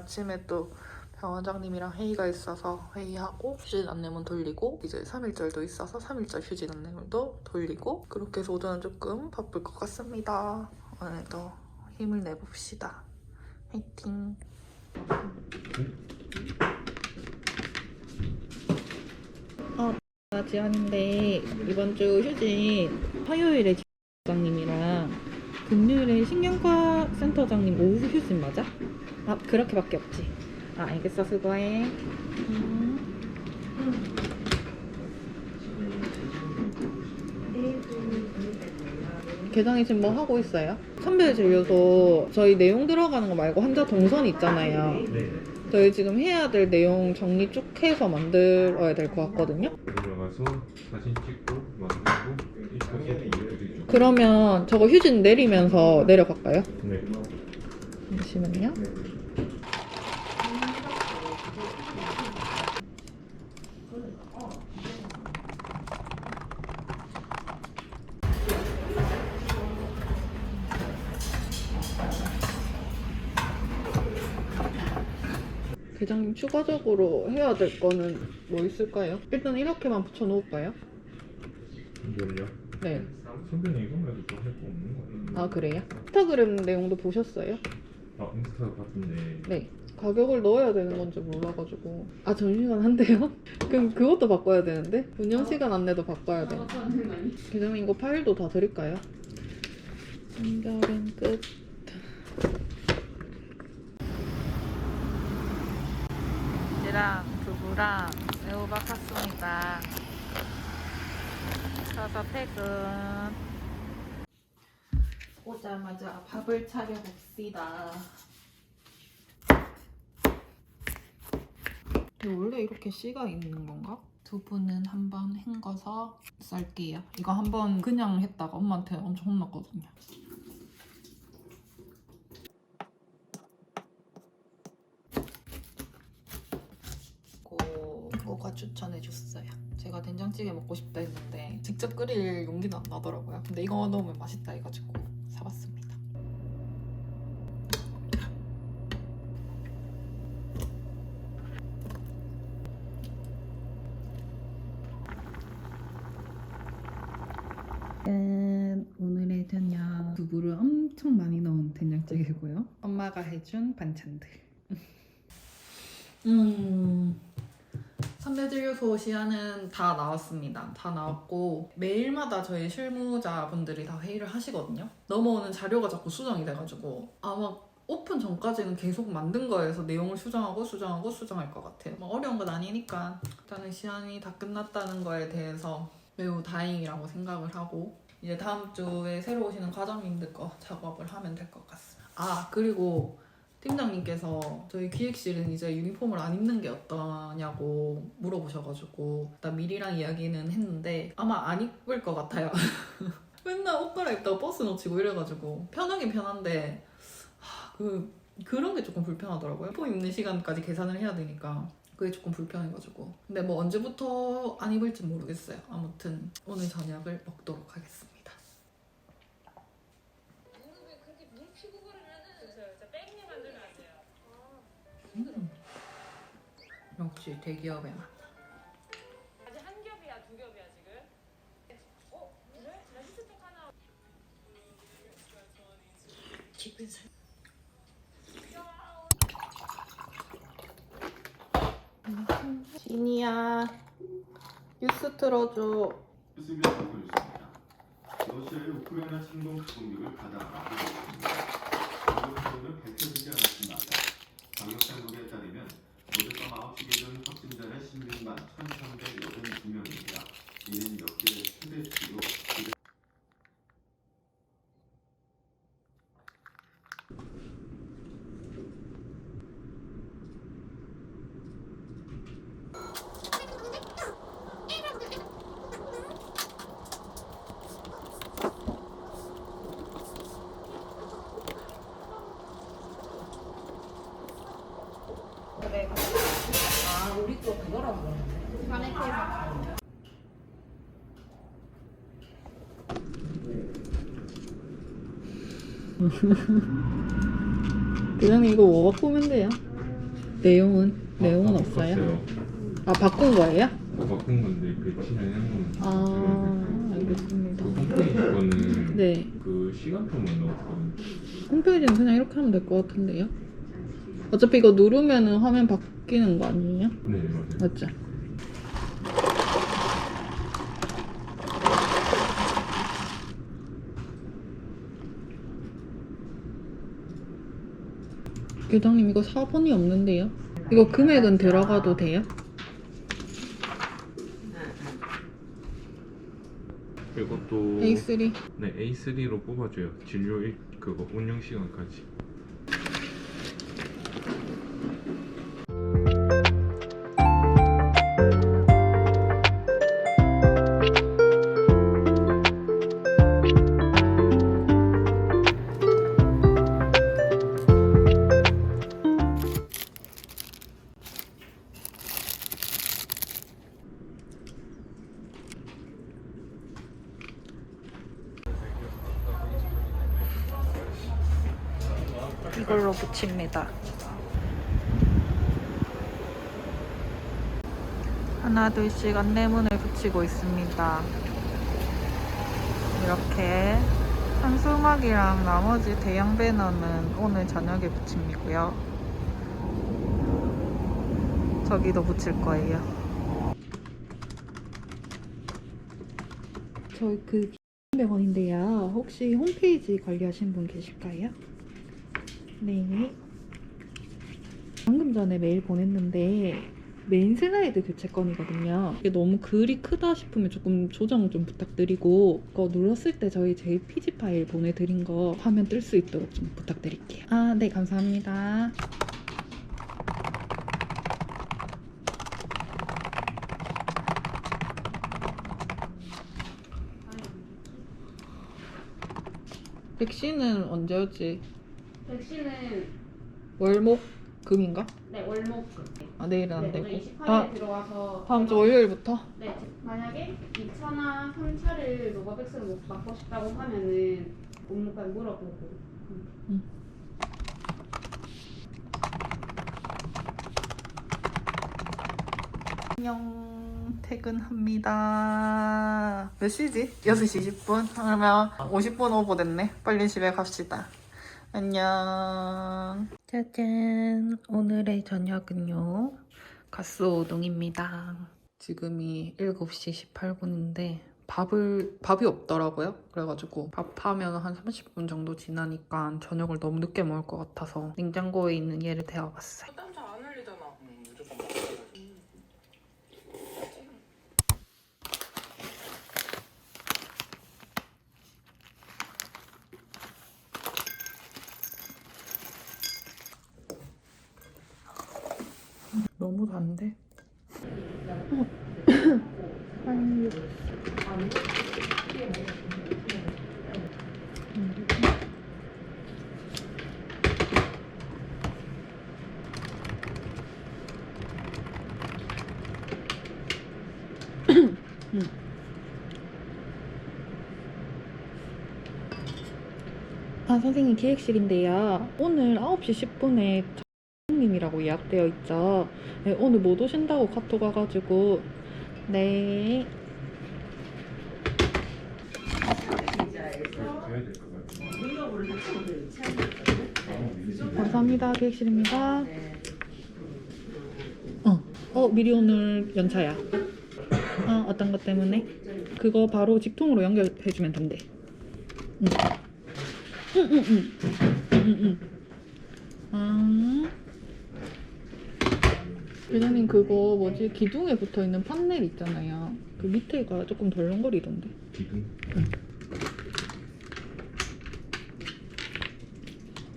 아침에 또 병원장님이랑 회의가 있어서 회의하고 휴진 안내문 돌리고 이제 3일절도 있어서 3일절 휴진 안내문도 돌리고 그렇게 해서 오늘은 조금 바쁠 것 같습니다. 오늘도 힘을 내봅시다. 화이팅! 어, 나 지안인데 이번 주 휴진 화요일에 기장님이랑 금요일에 신경과 센터장님 오후 휴진 맞아? 아 그렇게밖에 없지. 아 알겠어 수고해. 음. 계장이 지금 뭐 하고 있어요? 선별 진료소 저희 내용 들어가는 거 말고 환자 동선 있잖아요. 네. 저희 지금 해야 될 내용 정리 쭉 해서 만들어야 될 것 같거든요. 들어가서 사진 찍고 만들고 이렇게. 그러면 저거 휴진 내리면서 내려갈까요? 네. 잠시만요. 계장님 추가적으로 해야 될 거는 뭐 있을까요? 일단 이렇게만 붙여놓을까요? 이걸요? 네. 선배님 이거 말고 또할거 없는 거 아니에요? 아 그래요? 인스타그램 내용도 보셨어요? 아 인스타 봤던데 네. 가격을 넣어야 되는 건지 몰라가지고 아 점심시간 한대요? 그럼 그것도 바꿔야 되는데 운영 시간 안내도 바꿔야 돼. 계장님 이거 파일도 다 드릴까요? 연결은 끝. 이랑 두부랑 애호박 샀습니다. 사서 퇴근. 오자마자 밥을 차려 봅시다. 근데 원래 이렇게 씨가 있는 건가? 두부는 한번 헹궈서 쌀게요. 이거 한번 그냥 했다가 엄마한테 엄청 혼났거든요. 고가 추천해 줬어요. 제가 된장찌개 먹고 싶다 했는데 직접 끓일 용기는 안 나더라고요. 근데 이거 넣으면 맛있다 해가지고 사봤습니다. 짠! 오늘의 저녁 두부를 엄청 많이 넣은 된장찌개고요. 엄마가 해준 반찬들. 음. 선배진료소 시야는 다 나왔습니다. 다 나왔고 매일마다 저희 실무자분들이 다 회의를 하시거든요. 넘어오는 자료가 자꾸 수정이 돼가지고 아마 오픈 전까지는 계속 만든 거에서 내용을 수정하고 수정하고 수정할 것 같아요. 뭐 어려운 건 아니니까 일단은 시안이 다 끝났다는 거에 대해서 매우 다행이라고 생각을 하고 이제 다음 주에 새로 오시는 과장님들 거 작업을 하면 될 것 같습니다. 아 그리고 팀장님께서 저희 기획실은 이제 유니폼을 안 입는 게 어떠냐고 물어보셔가지고 나 미리랑 이야기는 했는데 아마 안 입을 것 같아요. 맨날 옷 갈아입다가 버스 놓치고 이래가지고 편하긴 편한데 하, 그 그런 게 조금 불편하더라고요. 유니폼 입는 시간까지 계산을 해야 되니까 그게 조금 불편해가지고 근데 뭐 언제부터 안 입을지 모르겠어요. 아무튼 오늘 저녁을 먹도록 하겠습니다. 역시 대기업의 맛. 아직 한 겹이야, 두 겹이야 지금. 어, 그래? 나 히트텍 하나. 진이야 뉴스 틀어줘. 뉴스비아 보고 있습니다. 러시아의 우크라이나 침공 공격을 가다하고 있습니다. 공격은 밝혀지지 않았지만 방역 당국에 따르면 어젯밤 9시 기준 확진자는 16만 1,382명입니다. 이는 역대 최대 수로 아 우리 거 그거라고 그러는데. 그냥 이거 뭐가 꾸면 돼요? 내용은 아, 내용은 아, 없어요? 아 바꾼 거예요? 어, 바꾼 건데 그 진행한 거는 아 알겠습니다. 그 홈페이지 거는 네 그 시간표만 넣었거든요. 홈페이지는 그냥 이렇게 하면 될 것 같은데요? 어차피 이거 누르면은 화면 바뀌는 거 아니에요? 네 맞아요. 맞죠? 교장님 이거 4번이 없는데요? 이거 금액은 들어가도 돼요? 이것도 A3 네 A3로 뽑아줘요. 진료 일 그거 운영 시간까지. 이걸로 붙입니다. 하나 둘씩 안내문을 붙이고 있습니다. 이렇게 한수막이랑 나머지 대형 배너는 오늘 저녁에 붙입니고요. 저기도 붙일 거예요. 저희 그 200원인데요. 혹시 홈페이지 관리하신 분 계실까요? 네. 방금 전에 메일 보냈는데 메인 슬라이드 교체 건이거든요. 이게 너무 글이 크다 싶으면 조금 조정 좀 부탁드리고 그거 눌렀을 때 저희 JPG 파일 보내드린 거 화면 뜰 수 있도록 좀 부탁드릴게요. 아, 네, 감사합니다. 백신은 언제였지? 백신은 월목 금인가? 네 월목금. 아 내일은 안 네, 되고. 오늘 28일에 아 들어와서 다음 주 월요일부터? 네 만약에 2차나 3차를 노바백스를 못 맞고 싶다고 하면은 업무까지 물어보고. 안녕 퇴근합니다. 몇 시지? 6시 20분? 그러면 50분 오버 됐네. 빨리 집에 갑시다. 안녕. 짜잔. 오늘의 저녁은요. 가스오동입니다. 지금이 7시 18분인데 밥을 밥이 없더라고요. 그래가지고 밥하면 한 30분 정도 지나니까 저녁을 너무 늦게 먹을 것 같아서 냉장고에 있는 얘를 데워봤어요. 땀 잘 안 흘리잖아. 무조건 먹어야지. 너무 단데? 아, 선생님 기획실인데요. 오늘 9시 10분에 님이라고 예약되어 있죠. 네, 오늘 못 오신다고 카톡 와가지고 네. 감사합니다. 기획실입니다. 어, 어 미리 오늘 연차야. 어, 어떤 것 때문에? 그거 바로 직통으로 연결해주면 된대. 응. 응, 응, 응. 응, 응, 응. 아. 회장님 그거 뭐지 기둥에 붙어 있는 판넬 있잖아요. 그 밑에가 조금 덜렁거리던데. 기둥.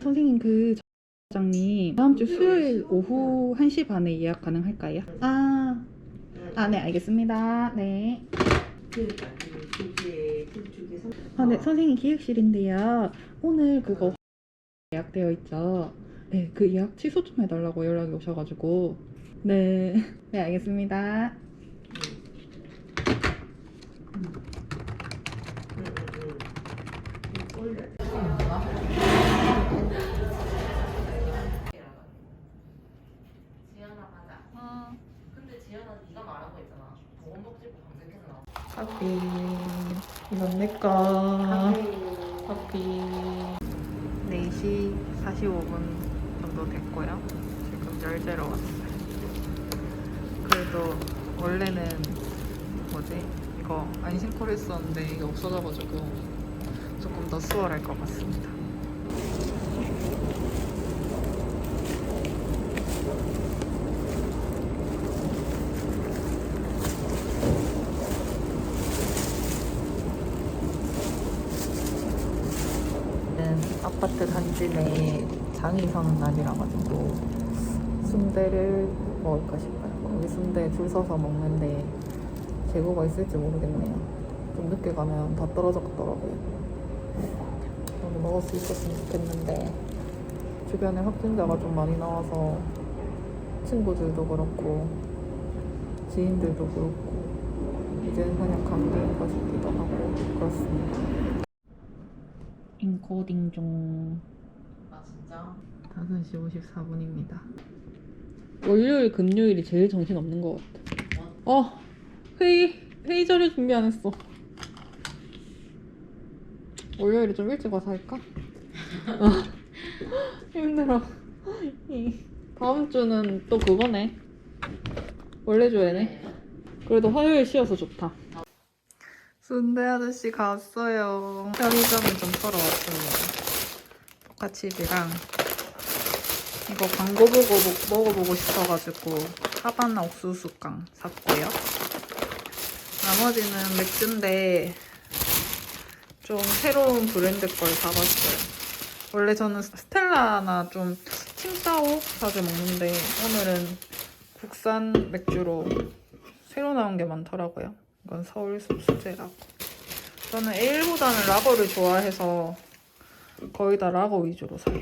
선생님 그 장님 다음 주 수요일 오후 1시 반에 예약 가능할까요? 아, 아 네 알겠습니다. 네. 아 네 선생님 기획실인데요. 오늘 그거 예약되어 있죠. 네, 그 예약 취소 좀 해달라고 연락이 오셔가지고 네, 네 알겠습니다. 커피. 이건 내 거. 커피. 4시 45분 정도 됐고요. 지금 열재러 왔어요. 그래도 원래는 뭐지? 이거 안심콜 했었는데 이게 없어져가지고 조금 더 수월할 것 같습니다. 는 아파트 단지 내에 장이 서는 날이라 가지고 순대를 먹을까 싶어요. 거기 순대 줄 서서 먹는데 재고가 있을지 모르겠네요. 좀 늦게 가면 다 떨어졌더라고요. 오늘 먹을 수 있었으면 좋겠는데 주변에 확진자가 좀 많이 나와서 친구들도 그렇고 지인들도 그렇고 이제는 그냥 감기인가 싶기도 하고 그렇습니다. 인코딩 중 아 진짜? 5시 54분입니다. 월요일, 금요일이 제일 정신 없는 것 같아. 어, 회의, 회의 자료 준비 안 했어. 월요일에 좀 일찍 와서 할까? 어, 힘들어. 이 다음 주는 또 그거네. 원래 줘야네. 그래도 화요일 쉬어서 좋다. 순대 아저씨 갔어요. 편의점을 좀 털어 왔습니다. 포카칩이랑 이거 광고 보고 먹- 먹어보고 싶어가지고 하바나 옥수수깡 샀고요. 나머지는 맥주인데 좀 새로운 브랜드 걸 사봤어요. 원래 저는 스텔라나 좀 칭따오 자주 먹는데 오늘은 국산 맥주로 새로 나온 게 많더라고요. 이건 서울 숲수제라고. 저는 에일보다는 라거를 좋아해서 거의 다 라거 위주로 사요.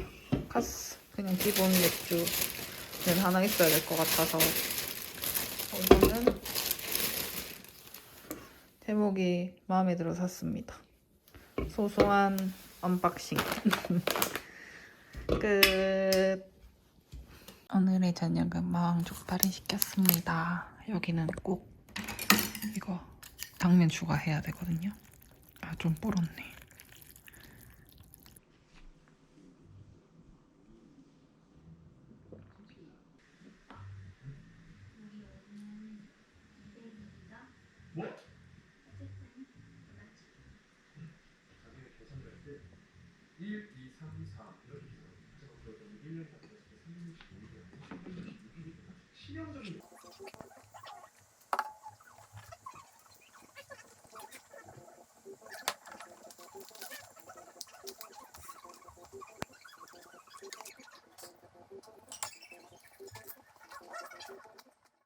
카스 그냥 기본 맥주는 하나 있어야 될 것 같아서 이거는 제목이 마음에 들어 샀습니다. 소소한 언박싱 끝 오늘의 저녁은 마왕 족발을 시켰습니다. 여기는 꼭 이거 당면 추가해야 되거든요. 아 좀 불었네. 1, 2, 3, 4 이렇게